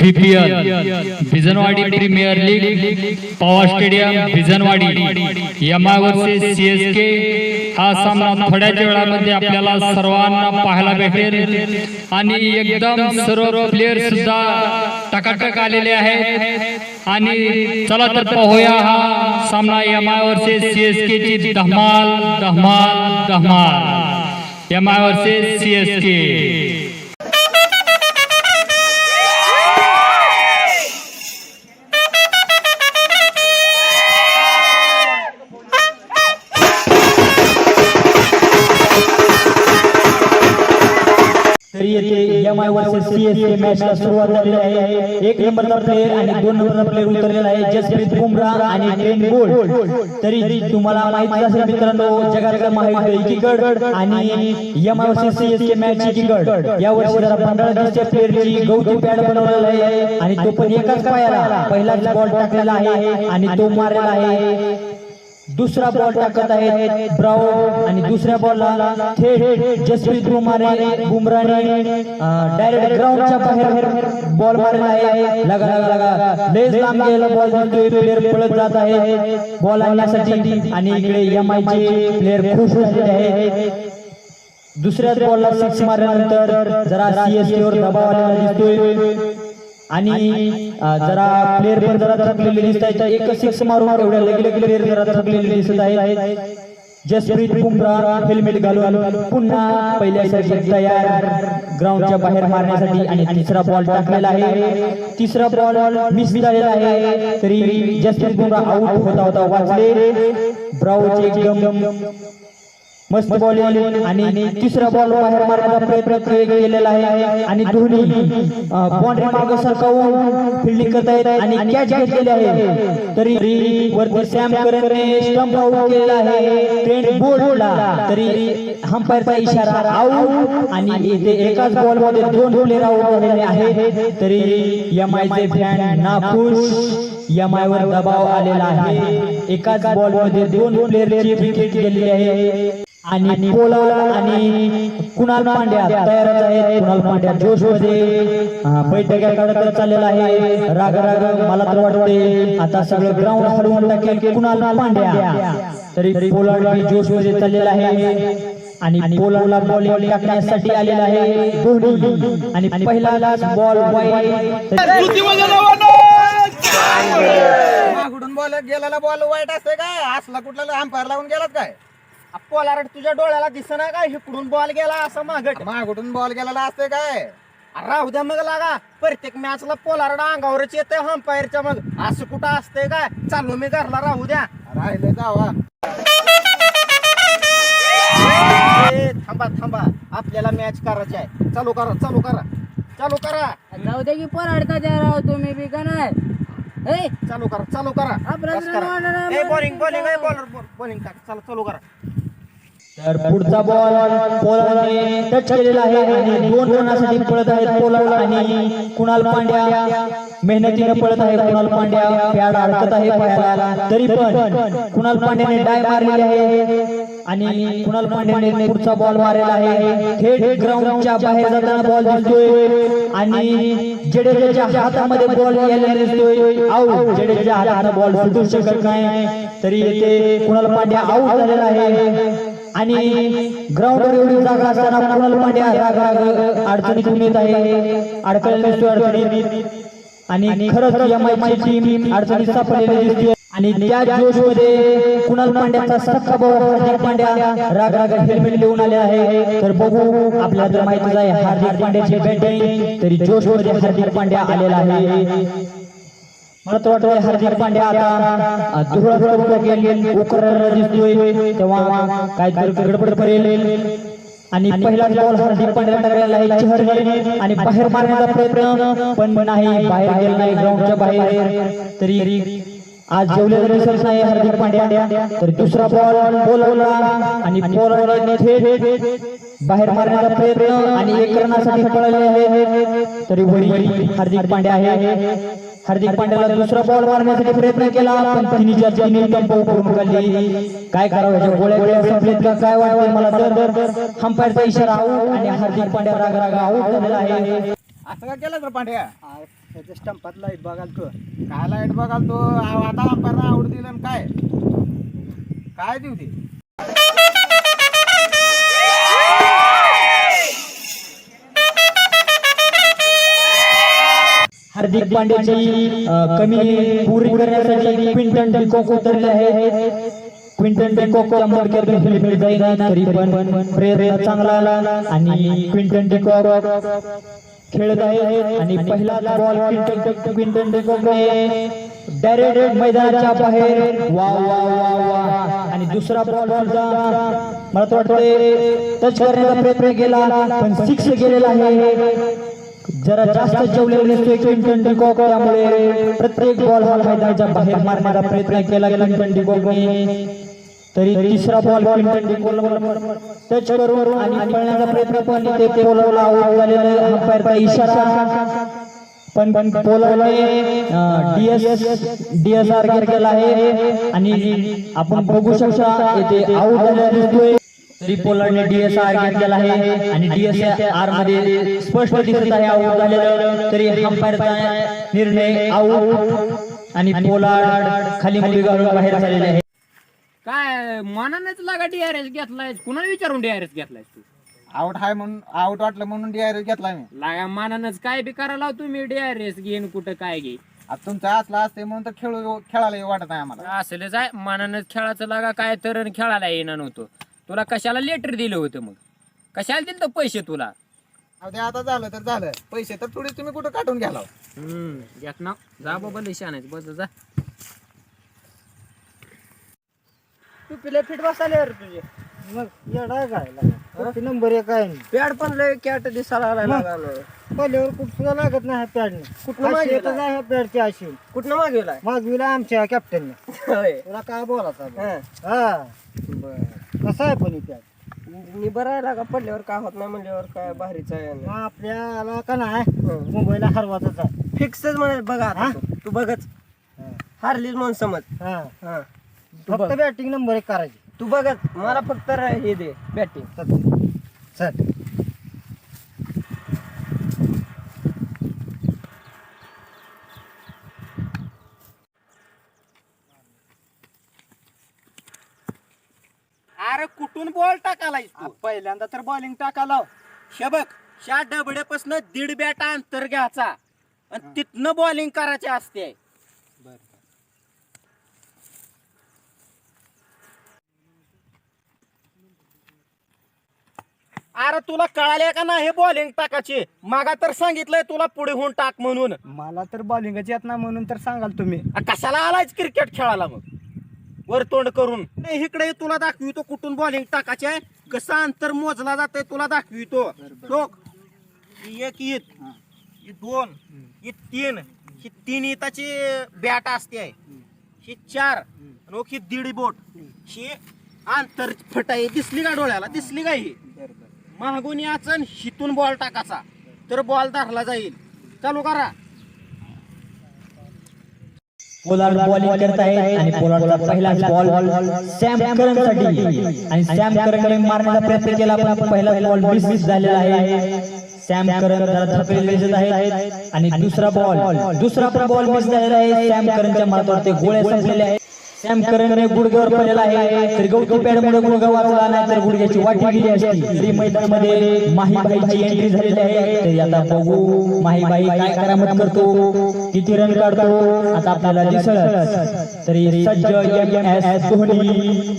BPL Bhijanwadi premier league Pawar stadium Bhijanwadi यमा versus CSK हा सामना थोड्याच वेळामध्ये आपल्याला सर्वांना पाहायला भेटेल. आणि एकदम सर्व प्लेयर सुद्धा टकाटक आलेले आहेत. आणि चला तर पाहूया हा सामना यमा वर्सेस सीएसके ची धमाल धमाल धमाल यमा वर्सेस सीएसके तरी येथे M I versus C S K मॅचला सुरुवात झालेली आहे. एक नंबरचा प्लेअर आणि दोन नंबरचा प्लेअर उतरलेला आहे जसप्रीत बुमराह आणि ट्रेन बोल्ट तरी तुम्हाला माहिती असेल मित्रांनो जगातला माहिती एकीकड आणि M I versus C S K match एकीकड. या वर्षी जरा पंधरा प्लेअरची गौती पॅड बनवलेला आहे आणि तो पण एकाच पायाला पहिलाच बॉल टाकलेला आहे आणि तो मारलेला आहे. दुसरा बॉल टाकत आहे ब्राओ आणि दुसऱ्या बॉलला थेट जसप्रीत बुमराने बुमराने डायरेक्ट ग्राउंडच्या बाहेर बॉल मारला आहे. लगा लगा लगा. लेस लांब गेलेला बॉल दिसतोय प्लेअर पळत जात आहे. बॉल आणण्यासाठी आणि इकडे एम आय चे प्लेअर खुश झालेले आहेत. दुसऱ्याच बॉलला सिक्स मारल्यानंतर जरा सीएसके वर दबाव आलेला दिसतोय. आणि जरा प्लेअर पण जरा थकलेले दिसत आहेत एक सिक्स मारून एवढ्या लगेले प्लेअर जरा थकलेले दिसत आहेत. जसप्रीत बुमराह हेल्मेट घालून पुन्हा पहिल्यासारखी तयार ग्राउंडच्या बाहेर मारण्यासाठी आणि तिसरा बॉल टाकलेला आहे. तिसरा बॉल मिस झालेला आहे. तरी जसप्रीत बुमराह आउट होता होता वाचले. ब्राऊचे एकदम मस्त बॉलिंग आणि तिसरा बॉल बाहेर मारण्याचा प्रयत्न केलेला आहे. आणि धोनी बाउंड्री मार्ग सरकावून फिल्डिंग करत आहेत आणि कॅच घेतलेले आहे. तरी वरती सॅम करनने स्टंप आउट केलेला आहे. ट्रेंड बोलला तरी हंपायरचा इशारा आऊट आणि इथे एकाच बॉलमध्ये दोन प्लेअर आऊट झालेले आहे तरी एम आयचे फॅन नाखुश. एम आय वर दबाव आलेला आहे. एकाच बॉलमध्ये दोन प्लेअरची विकेट गेलेली आहे. आणि पोलावला आणि कुणाल पांड्या तयारच आहे कुणाल पांड्या जोशमध्ये बैठका चाललेला आहे. राग राग मला तर वाटते आता सगळं ग्राउंड हलवून टाकेल कुणाल पांड्या. तरी पोलाड जोशमध्ये चाललेला आहे. आणि पोलाडला बॉलिंग टाकण्यासाठी आलेला आहे धोनी. आणि पहिला बॉल वाईट मागुडून बॉल गेलेला बॉल वाईट असते काय? असला कुठला अंपायर लावून गेलात काय? पोलारट तुझ्या डोळ्याला दिसना काय? इकडून बॉल गेला असं मागट मागुडून बॉल गेलेला असते काय? राहू द्या मग लागा. प्रत्येक मॅचला पोलारड अंगावरच येते अंपायरच्या मग. असं कुठं असते काय? चालू मी घरला राहू द्या. राहिले जावा. ए, थांबा थांबा. आपल्याला मॅच करायची आहे. चालू करा चालू करा. चालू करा. जाऊ दे की पराडता द्या राव तुम्ही बी का नाही ए. चालू करा चालू करा. आपलं बस करा. रन रन ए रन बॉलिंग बॉलिंग रन. ए बॉलर बॉलिंग टाक चला चालू करा. तर पुढचा बॉल पोलाने टच केलेला आहे आणि दोन रनासाठी पळत आहेत पोलाड आणि कुणाल पांड्या. मेहनतीने पळत आहे कुणाल पांड्या. पॅड अडकत आहे पायाला. तरी पण कुणाल पांड्याने डाय मारलेली आहे. आणि कुणाल पांड्याने पुढचा बॉल मारलेला आहे. थेट ग्राउंडच्या बाहेर जाताना बॉल दिसतोय. आणि जडेजाच्या हातामध्ये बॉल यायला दिसतोय. आऊट जडेजाच्या हाताने बॉल सुटू शकत नाही. तरी येथे कुणाल पांड्या आऊट झालेला आहे. आणि ग्राउंडवर एवढी जागा असताना कुणाल पांड्या अडचणीतून येत आहे अडकलेला दिसतोय अडचणीत आणि खरंच एम आय ची टीम अडचणीत सापडलेली दिसते आणि त्या जोशमध्ये कुणाल पांड्याचा सख्खा भाऊ हार्दिक पांड्या राग राग हेल्मेट घेऊन आले आहे. तर बघू आपल्याला तर माहितीच आहे हार्दिक पांड्याची बॅटिंग तरी जोशमध्ये हार्दिक पांड्या आलेला आहे. मला तर वाटतं हार्दिक पांड्या आता धुळा गेले उकरायला दिसतोय. तेव्हा काहीतरी गडबड करेल. आणि पहिला बॉल हार्दिक पांड्याला टाकलेला आहे चहरने आणि बाहेर मारण्याचा प्रयत्न पण नाही बाहेर गेला नाही ग्राउंडच्या बाहेर. तरी आज जेवलेला दिसत नाही हार्दिक पांड्या. तर दुसरा बॉल बोलवला आणि बाहेर मारण्याचा प्रयत्न आणि एक रनासाठी पळाले आहे. तरी वरी हार्दिक पांड्या आहे हार्दिक पांड्याला दुसरा बॉल मारण्यासाठी प्रयत्न केला पण तिन्हीच्या तिन्ही टंप करून काढली काय करावं गोळ्या गोळ्या संपलेत का काय वाटतंय मला? तर हंपायरचा इशारा आऊट आणि हार्दिक पांड्या राग राग झालेला आहे. असं का केलं तर पांड्या? त्याच्या स्टंपात लाइट बघाल तू काय लाइट बघाल तो आता अंपायरला आवड दिलं आणि काय? काय देऊ ते? हार्दिक पांड्याची कमी पुरी करण्यासाठी क्विंटन डिकॉक उतरले आहे. क्विंटन डिकॉकच्या मडक्यातून हेल्मेट जाईल तरी पण प्रेरणा चांगला आला आणि क्विंटन डिकॉक खेळत आहे आणि पहिला बॉल डायरेक्ट मैदानाच्या बाहेर. वा वा वा वा आणि दुसरा बॉल मला तर वाटते टच करण्याचा प्रयत्न केला पण सिक्स गेलेला आहे. जरा जास्त जेवलेले नसते क्विंटन डिकॉक त्यामुळे प्रत्येक बॉल मैदानाच्या बाहेर मारण्याचा प्रयत्न केला क्विंटन डिकॉकने. तरी तिसरा बॉल क्विंटन डिकॉक टच करून आणि पळण्याचा प्रयत्न पण ते पोलवला आउट झालेला अंपायरचा इशारा. पण पण पोलवले डीएस डीएसआर केला आहे. आणि आपण बघू शकता येथे आउट झालेला दिसतोय. तरी पोलार्डने डीएसआर घेतलेला आहे. आणि डीएसआरमध्ये स्पष्ट दिसत आहे आउट झालेलं. तरी अंपायरचा निर्णय आउट आणि पोलाड खाली मुली घालून बाहेर झालेले आहे. काय मनानेच लागा डीआरएस घेतलाय कुणाला विचारून डीआरएस घेतलाय तू? आउट आहे म्हणून आउट वाटलं म्हणून डीआरएस घेतला मी. लागा मनानच काय बी करायला तुम्ही डीआरएस घेईन कुठं काय घे. आता तुमचा असला असते म्हणून तर खेळू खेळायला वाटत नाही आम्हाला. असलंच आहे मनानच खेळाचं लागा काय तर खेळायला येणार नव्हतं. तुला कशाला लेटर दिलं होतं मग? कशाला दिलं होतं पैसे तुला? अहो, ते आता झालं तर झालं. पैसे तर थोडी तुम्ही कुठं काढून घ्याला हम्म घेत ना. जा बाबा लय शहाणायचं बस जा. तू पिले फिट बसाले यार तुझे. मग येडा काय नंबर एक आहे. पॅड पण लय कॅट दिसायला लागला पहिल्यावर कुठ सुद्धा लागत नाही पॅडने कुठं मागेला ह्या पॅडची अशी. कुठनं मागविला मागविला आमच्या कॅप्टनने तुला काय बोलायचं हा. कसं आहे पण पॅड निभरायला का? पडल्यावर काय होत नाही म्हणल्यावर काय भारीच आहे आपल्याला का नाही? मुंबईला हरवाचाच आहे. फिक्सच म्हणे बघा हा? तू. तू बघच. हारलीच म्हणून समज हा. हा. फक्त बॅटिंग नंबर एक करायची. तू बघत मला फक्त र- हे दे बॅटिंग चल. अरे कुठून बॉल टाकालाय पहिल्यांदा तर बॉलिंग टाकाला बघ ह्या डबड्यापासून दीड बॅटा अंतर घ्यायचा. आणि तिथनं बॉलिंग करायची असते. अरे तुला कळाले का नाही बॉलिंग टाकायची? मागा तर सांगितलंय तुला पुढे होऊन टाक म्हणून. मला तर बॉलिंगच येत नाही म्हणून तर सांगाल तुम्ही. कशाला आलायच क्रिकेट खेळायला मग? वर तोंड करून. नाही, इकडे तुला दाखवितो कुठून बॉलिंग टाकायची आहे. कसं अंतर मोजला जातंय तुला दाखवितो. ही एक ईद. ही. दोन. ही तीन. ही तीन इताची बॅट असते. ही चार. आणि ही दीड बोट. ही अंतर फटाई. दिसली का डोळ्याला? दिसली का ही? मागून याचा आणि बॉल टाकायचा. तर बॉल धरला जाईल. चालू करा. पोलार्ड बॉलिंग करत आहे आणि पोलार्डचा पहिला बॉल सॅम करनसाठी आणि सॅम मारण्याचा प्रयत्न केला पण पहिला बॉल मिस झालेला आहे. सॅम करन जरा थकलेले दिसत आणि दुसरा बॉल दुसरा पण बॉल मिस झालेला आहे. सॅम करनच्या माथ्यावर ते गोळे संपलेले आहेत. सॅम करनने गुडघ्यावर पडलेला आहे. तरी गौती पॅडमुळे गुडघा वाचला नाही तर गुडघ्याची वाटी गेली असती. तरी मैदानामध्ये माहीबाईची एंट्री झालेली आहे. तर आता बघू माहीबाई काय करामत करतो किती रन काढतो आता आपल्याला दिसत तरी सज्ज एम एस धोनी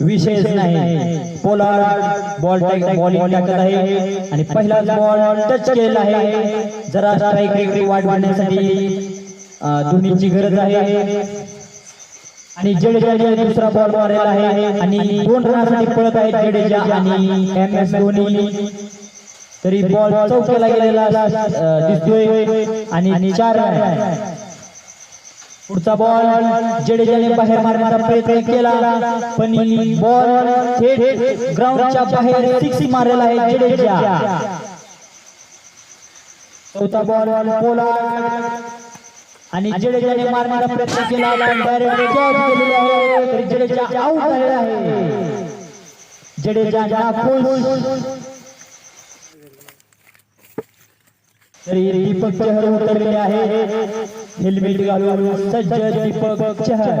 विशेष नाही. पोलार्ड बॉल बॉलिंग टाकत आहे. आणि पहिला बॉल टच केलेला आहे. जरा स्ट्राईक एक वाट अं, धोनीची गरज आहे. आणि जडेजा दुसरा बॉल मारलेला आहे आणि दोन रनासाठी पळत आहे जडेजा आणि एम एस धोनी. तरी बॉल चौकीला गेलेला दिसतोय. आणि चार पुढचा बॉल जडेजाने बाहेर मारण्याचा प्रयत्न केला पण बॉल थेट ग्राउंडच्या बाहेर सिक्स मारलेला आहे जडेजा चौथा बॉल बोला आणि जडेजाने मारण्याचा प्रयत्न केला पण डायरेक्ट कॅच केलेली आहे. तरी जडेजा आऊट झालेला आहे. जडेजा नाखुश तरी दीपक चहर उतरलेले आहे. हेल्मेट घालून सज्ज दीपक चहर.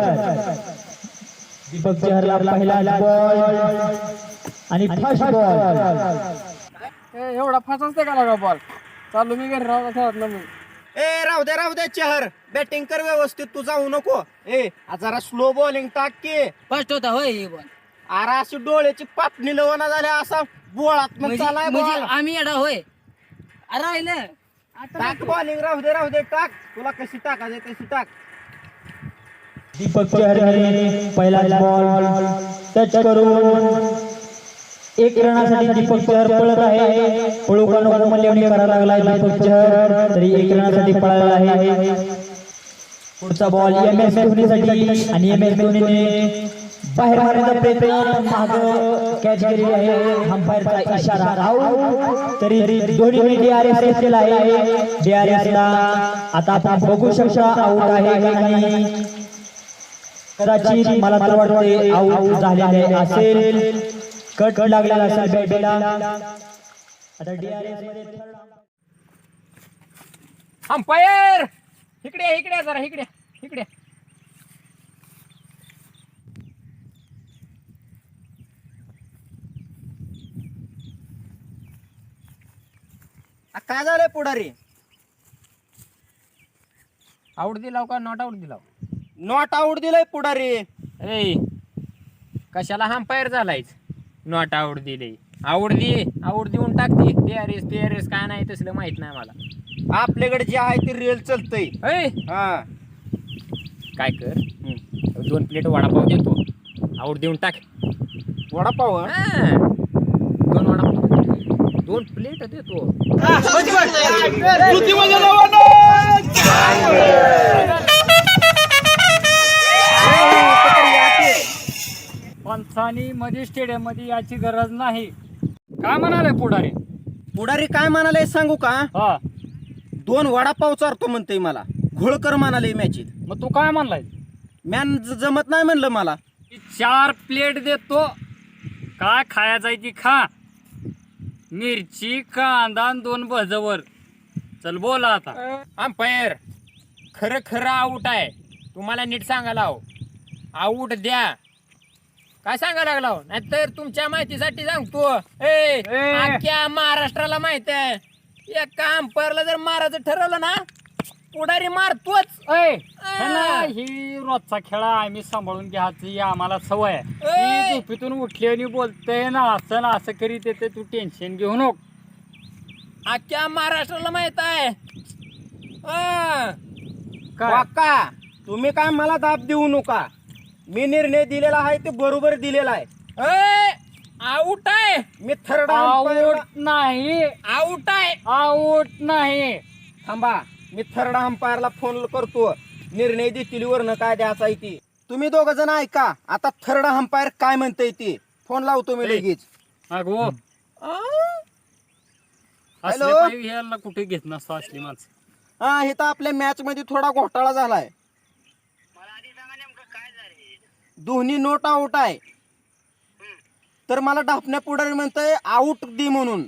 दीपक चहरला पहिला बॉल आणि फर्स्ट बॉल एवढा फास्ट असते का लागा बॉल चालू मी घरी राहता ना मी. ए राहू दे राहू दे चहर. बॅटिंग कर व्यवस्थित तू जाऊ नको. ए आ जरा स्लो बॉलिंग टाक की. फर्स्ट होता होय ही बॉल अरे अशी डोळ्याची पापणी लवणा झाल्या असा बोळात मग चालाय म्हणजे बॉल आम्ही येडा होय. राहिलं. आता टाक बॉलिंग राहू दे राहू दे टाक. तुला कशी टाकायची तशी टाक. दीपक चहरने पहिला बॉल टच करून एक रनासाठी दीपक चहर पळत आहे. पळू का म्हणजे करायला लागलाय दीपक चहर तरी एक रनासाठी पळायला आहे. पुढचा बॉल एम एस धोनीसाठी आणि एम एस धोनीने बाहेर मारण्याचा प्रयत्न माग कॅच केलेली आहे अंपायरचा इशारा. आऊट तरी धोनीने डीआरएस केला आहे. डीआरएस ला आता आपण बघू शकता आऊट आहे का नाही. कदाचित मला तर वाटते आऊट झालेले असेल. कट लागलेला असेल बॅटला. आता DRS मध्ये अंपायर! इकडे इकडे जरा इकडे इकडे काय झालंय पुढारी? आऊट दिलाव का नॉट आऊट दिलाव? नॉट आऊट दिलंय पुढारी. ए कशाला अंपायर झालायच नॉट आऊट दिले आवड दे आवड देऊन टाकते टीआरएस टीआरएस काय नाही तसलं माहीत नाही मला. आपल्याकडे जे आहे ते रिअल चलतंय. ए हा. काय कर? दोन प्लेट वडापाव देतो. आवड देऊन टाक. वडापाव? हा. दोन वडापाव. दोन प्लेट देतो. पंचानी मध्ये स्टेडियममध्ये याची गरज नाही. काय म्हणाले पुढारी? पुढारी काय म्हणाले सांगू का? हा. दोन वडापाव चारतो म्हणतोय मला. घोळकर म्हणाले मॅचित मग तू काय म्हणलाय? मॅन ज- जमत नाही म्हणलं मला. चार प्लेट देतो. काय खायचं आहे ती खा. मिरची कांदा आणि दोन भजवर. चल बोला आता. अंपायर खरं खरं आऊट आहे. तुम्हाला नीट सांगायला हवं. आऊट द्या. काय सांगायला लागला हो? नाहीतर तुमच्या माहितीसाठी सांगतो. ए ए. अख्ख्या महाराष्ट्राला माहीत आहे. एका अंपायरला जर मारायचं ठरवलं ना पुढारी मारतोच. ऐ, ही रोजचा खेळा आम्ही सांभाळून घ्यायची ही आम्हाला सवय आहे. ऐ. ही झोपेतून उठली आणि बोलते ना असं ना असं करीत येते तू टेन्शन घेऊ नको. अख्ख्या महाराष्ट्राला माहीत आहे. हा. काय? काका तुम्ही काय मला दाब देऊ नका? मी निर्णय दिलेला आहे ते बरोबर दिलेला आहे. ए, आऊट आहे. मी थर्ड आऊट नाही. आऊट आहे. आऊट नाही. थांबा मी थर्ड अंपायरला फोन करतो. निर्णय देतील वरनं काय द्यायचा आहे ती. तुम्ही दोघ जण ऐका आता थर्ड अंपायर काय म्हणताय ते. फोन लावतो मी लगेच. अगो असले हॅलो? ह्याला कुठे घेत नसतो असली माणसं. हा इथं आपल्या मॅच मध्ये थोडा घोटाळा झालाय. दोन्ही नोट आउट आहे. तर मला ढापण्या पुढारी म्हणतंय आउट दे म्हणून.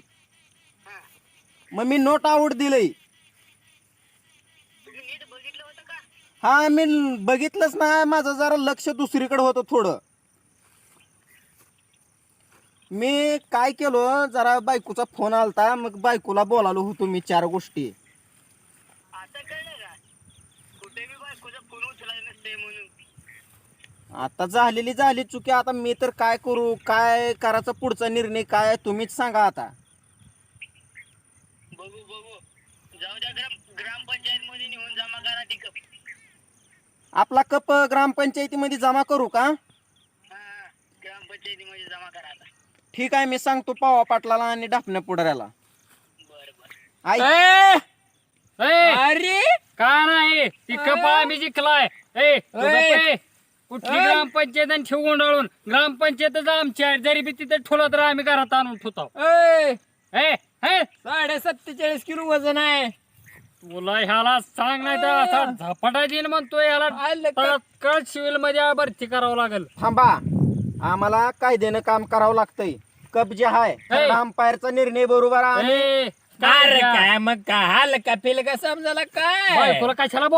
मग मी नोट आउट दिलंय. हा मी बघितलंच ना माझं जरा लक्ष दुसरीकडे होतं थोडं. मी काय केलो जरा बायकोचा फोन आलता मग बायकोला बोलालो होतो मी चार गोष्टी. आता झालेली झाली चुकी आता मी तर काय करू? काय करायचा पुढचा निर्णय काय तुम्हीच सांगा आता. आपला कप ग्रामपंचायतीमध्ये जमा करू का? ठीक आहे मी सांगतो पावा पाटलाला आणि ढापण्या पुढाऱ्याला. ऐक ए! ए! अरे! का नाही ती कपा आम्ही जिंकलाय. ए तू गप्प आहे. कुठली ग्रामपंचायत आणि ठेवून गुंडाळून ग्रामपंचायतच आमची आहे. जरी बी तिथे ठेवलं तर आम्ही घरात आणून ठेवतो. ए, ए हे! साडे सत्तेचाळीस किलो वजन आहे. तुला ह्याला सांग नाही तर असा झपाटा देईन म्हणतोय याला आलं का? तात्काळ सिव्हिलमध्ये भरती करावं लागेल. थांबा. आम्हाला कायद्यानं काम करावं लागतंय. कप जे आहे हे. अंपायरचा निर्णय बरोबर आहे ए अरे काय मग काय? हाल का फेल का समजायला बाय, काय तुला कशाला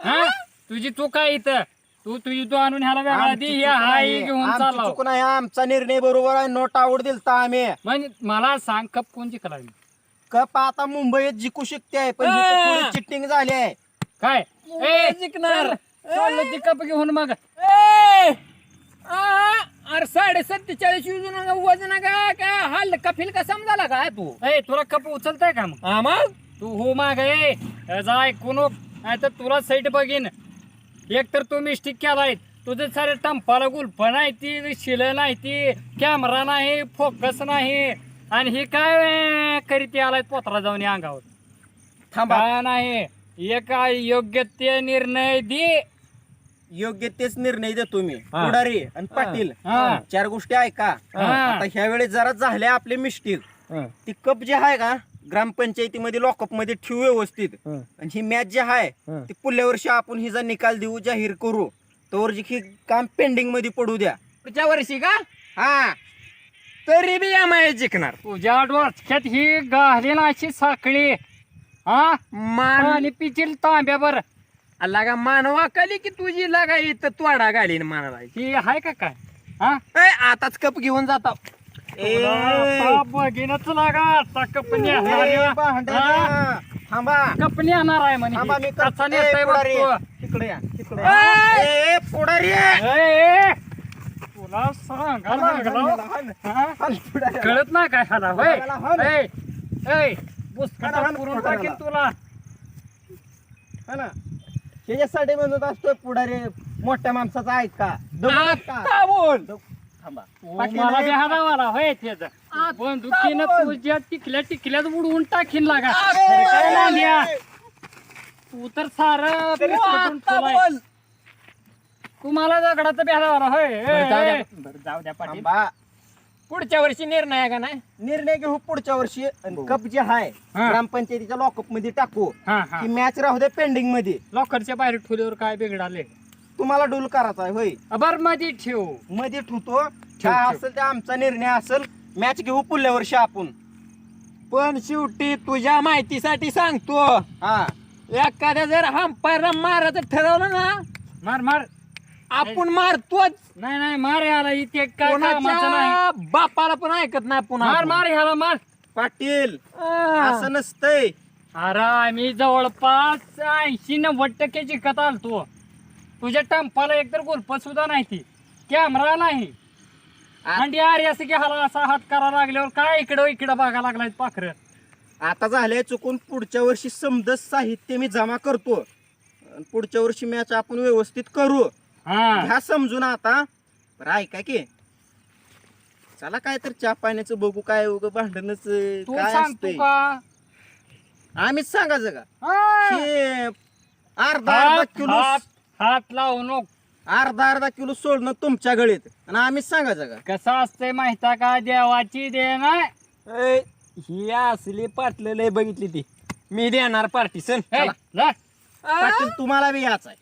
हा? तुझी चूक आहे इथं. तू तुझी तू आणून ह्याला वेगळा आमची दे हे हाय. घेऊन आमची चालला चूक नाही आमचा निर्णय बरोबर आहे नोट आवड दिलता आम्ही. म्हणजे मला सांग कप कोण जिंकला कप आता मुंबईत जिंकू शकते आहे पण हा. चिट्टिंग झाली आहे. काय? ए, जिंकणार. चल, चाललं ते कप घेऊन मग. ए! आ, अरे साडे सत्तेचाळीस वजन वजन काय काय हाल का फेल का समजायला काय तू? ए तुला कप उचलताय का मग? हा मग? तू हो माग ए जा ऐकून नाही तर तुला साईट बघीन. एक तर तू मिस्टेक केलाय. तुझं सारे टंपाला गुल्फ नाही ती शिल नाही ती कॅमेरा नाही फोकस नाही. आणि हे काय करीत आलाय पोतरा जाऊन अंगावर? थांबा. नाही? एक योग्य ते निर्णय दे. योग्य तेच निर्णय देतो मी. पुढारी आणि पाटील. चार गोष्टी ऐका. आता ह्या वेळेस जरा झाल्या आपले मिस्टेक ती कप जे आहे का? ग्रामपंचायतीमध्ये लॉकअपमध्ये ठेवू व्यवस्थित. आणि ही मॅच जी आहे ती पुढल्या वर्षी आपण हिचा निकाल देऊ जाहीर करू. तोवर जी ही काम पेंडिंगमध्ये पडू द्या. पुढच्या वर्षी का? हा. तरी बी एम जिंकणार. तुझ्या डोक्यात ही गाहली ना अशी साखळी. हा? मान आणि पिचील तांब्यावर. लागा मानवा कली की तुझी लागा इथं तोडा घालीन मानाला. ही आहे का काय? हा? ए, आताच कप घेऊन जाता. ए, बघीनच लागा आता कपनी ए, येणार भांड्या हा? द्या. थांबा कपनी येणार आहे म्हणे थांबा मी ही. कसा करतो. नेताय ए, पुढारी. बघतो. तिकडे या तिकडे या. ए, पुढारी ए, ए, तुला लागलो. हा? कळत नाही काय ह्याला होय. ए, ए, पुरून. टाकीन तुला हा ना त्याच्यासाठी म्हणत असतोय पुढारी मोठ्या माणसाचा ऐका का? आता बोल थांबा. पाटील मला. बेहादा मला होय त्याचा बंदुकीनं. तुझ्या टिकल्या टिकल्यात उडवून टाकीन लागा. अरे काय लांड्या? तू तर सार बोल. तू मला दगडाचं बेहादा वाला होय बरं, जाऊ द्या. ए. बरं, जाऊ द्या पाटील थांबा. पुढच्या वर्षी निर्णय आहे का नाही? निर्णय घेऊ पुढच्या वर्षी. आणि कप जे आहे हा. ग्रामपंचायतीच्या लॉकअपमध्ये टाकू. हा हा. की मॅच राहू दे पेंडिंगमध्ये. लॉकरच्या बाहेर ठेवल्यावर काय बिघडाले? तुम्हाला डूल करायचा आहे होय. बरमध्ये ठेव. मध्ये ठेवतो. काय ठेव. असेल ते आमचा निर्णय असेल मॅच घेऊ पुढल्या वर्षी आपण. पण शेवटी तुझ्या माहितीसाठी सांगतो. हा. एखाद्या जर अंपायर मारायचं ठरवलं ना मार मार. आपण मारतोच. नाही नाही मार याला इथे काय कामाचं नाही. कोणाच्या बापाला पण ऐकत नाही पुन्हा मार आपण. मार ह्याला मार. पाटील आ. असं नसतंय. अरे आम्ही जवळपास ऐंशी नव्वद टक्के जिंकत आलतो. तुझ्या टंपाला एकतर गुलप सुद्धा नाही ती. कॅमेरा नाही आणि अरे असं की हाला असा हात करा लागल्यावर काय इकडं इकडं बघा लागलाय पाखर. आता झालंय चुकून पुढच्या वर्षी समज साहित्य मी जमा करतो. आणि पुढच्या वर्षी मॅच आपण व्यवस्थित करू. हा. ह्या समजून आता बरं ऐका की. चला काय तर चहा पाण्याचं बघू काय उग भांडणच तू काय सांगतो असतंय. का? आम्हीच सांगायचं का? हा. हे अर्धा अर्धा हात किलो हात. हात लावू नको. अर्धा अर्धा किलो सोडणं तुमच्या गळीत. आणि आम्हीच सांगायचं का? कसं असतंय माहिती का? देवाची दे नाही ए, ही असली पाटलं लय बघितली ती. मी देणार पार्टी सण पाटील तुम्हाला बी याच आहे.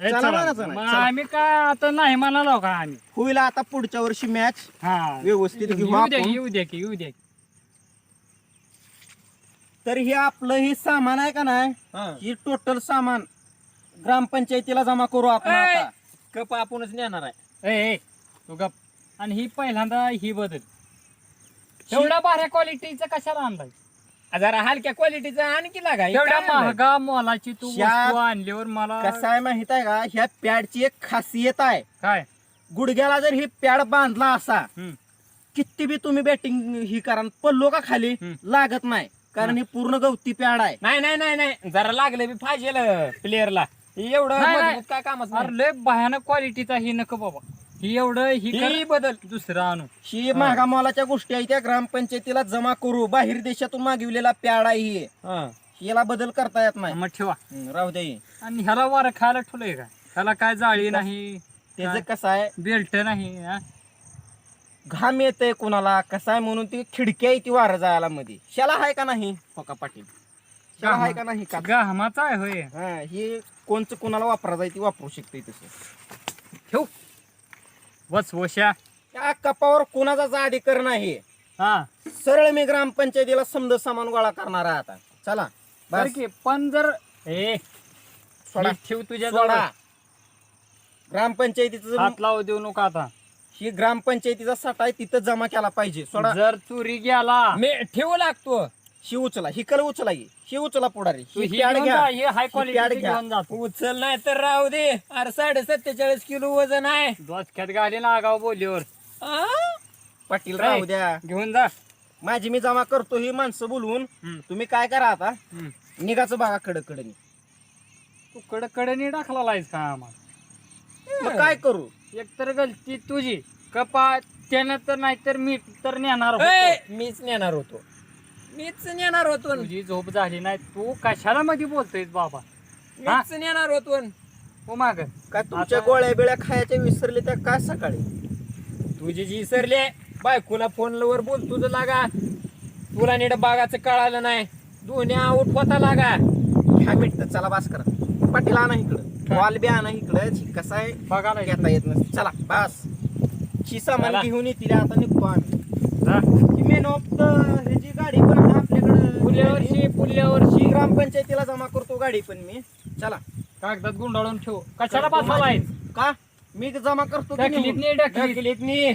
चला म्हणायचं नाही, चला. आम्ही काय आता नाही म्हणालो का आम्ही? होईल आता पुढच्या वर्षी मॅच हा. व्यवस्थित घेऊ येऊ द्या आपण. येऊ द्या की येऊ द्या की. तर हे आपलं हे सामान आहे का नाही? हे. टोटल सामान. ग्रामपंचायतीला जमा करू आपण! आता. कप आपणच नेणार आहे. ए ए, तू गप. आणि ही पहिल्यांदा ही बदल. एवढ्या भाऱ्या क्वालिटीचं कशाला आणलाय? जरा हलक्या क्वालिटीचा आणखी लागा हे एवढ्या काय आणलंय? महागा मोलाची तू वस्तू आणल्यावर मला कसं आहे माहीत आहे का? ह्या पॅडची एक खासियत आहे. काय? गुडघ्याला जर ही पॅड बांधला असा हम्म. किती बी तुम्ही बॅटिंग ही करा पल्लो का खाली हम्म. लागत नाही. कारण ही. पूर्ण गवती पॅड आहे. नाही नाही नाही नाही. जरा लागलं बी पाहिजे प्लेअरला एवढं नाही, नाही. मजबूत काय कामच अरे लय भयानक क्वालिटीचा ही नको बाबा. ही एवढं ही ही कर, बदल. दुसरं आणू. ही महागा मोलाच्या गोष्टी आहे त्या ग्रामपंचायतीला जमा करू. बाहेर देशातून मागविलेला पॅड आहे ही. याला बदल करता येत नाही. मग ठेवा. राहू दे. ही. आणि ह्याला वार खायला ठुलंय का? ह्याला काय जाळी नाही? त्याचं कसं आहे? बेल्ट नाही हा? घाम येतंय कोणाला? कसं आहे म्हणून ती खिडकी आहे ती वारं जायला मध्ये. शाला आहे का नाही? फोका पाटील. शाला आहे का नाही का? गहमाचा आहे होय. हा हे कोणचं कोणाला वापरायचं आहे ती वापरू शकते तसं. ठेव? बस वशा त्या कपावर कोणाचा जाडी कर नाही हा. सरळ मी ग्रामपंचायतीला समज सामान गोळा करणार आहे आता. चला बरं की पण जर ए सोडा. नीट ठेव तुझ्या सोडा. ग्रामपंचायतीचं हात लावू देऊ नका आता. ही ग्रामपंचायतीचा साठा आहे तिथं जमा केला पाहिजे. सोडा. जर चोरी गेला मी ठेवू लागतो. शी उचला ही कल उचला ही. शी उचला पुढारी. ही ही पॅड घेऊन घ्या. जा, हे हाय ही पॅड क्वालिटी घ्या. घेऊन जातो उचल नाही तर राहू दे. अरे साडे सत्तेचाळीस किलो वजन आहे. डोसक्यात घाली ना आगाव बोलीवर. आ? पाटील राहू द्या. घेऊन जा. माझी मी जमा करतो ही माणसं बोलवून. हम्म. तुम्ही काय करा आता? हम्म. निघाचं बघा कडक कडनी तू कडकडे टाकला आहेस का आम्हाला? मग काय करू? एकतर गलती तुझी. कपा त्यानं तर नाहीतर मी तर नेणार होतो. ए, मीच नेणार होतो. मीच नेणार होतो तुझी झोप झाली नाही तू कशाला मध्ये बोलतोय बाबा? मीच नेणार होतो हो माग. काय तुमच्या आता- गोळ्या बिळ्या खायच्या विसरले त्या काय सकाळी? तुझी जी सरले बायकोला फोनवर बोल तुझं लागा. तुला नीट बागाचं कळालं नाही. दोन्ही आऊट होता लागा. ह्या मिनिट चला बास करा. पाटील आणा इकडं. बॉल बी आणा इकडं. कसं आहे? बघायला घेता येत नसतं. चला बास. ही सामान चला. घेऊन येतील आता निघतो आम्ही. जा. मेन ऑफ द ह्याची गाडी पण आपल्याकडे पुढल्या वर्षी पुढल्या वर्षी ही ग्रामपंचायतीला जमा करतो गाडी पण मी. चला. कागदात गुंडाळून ठेव. कशाला बसवला आहे? का? मी जमा करतो की ढकलीत निघून? नाही ढकलीत. ढकलीत नी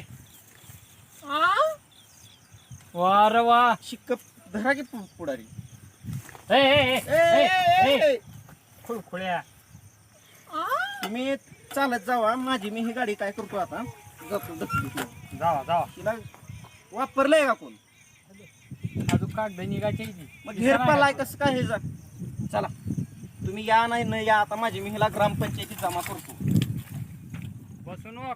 वा रे वा शिक्क धरा की पु- पुढारी. ए, ए, ए, ए, ए, ए, ए, ए. खुळखुळ्या. तुम्ही चालत जावा. माझी मी ही गाडी काय करतो आता? जातो ढकलीत मी. जावा जावा. तिला वापरलंय का कोण? अजून कागद निघायची. मग घेर पालाय कसं काय हे जा चला. तुम्ही या नाही न या. आता माझी मी हिला ग्रामपंचायतीत जमा करतो. बसून वाग.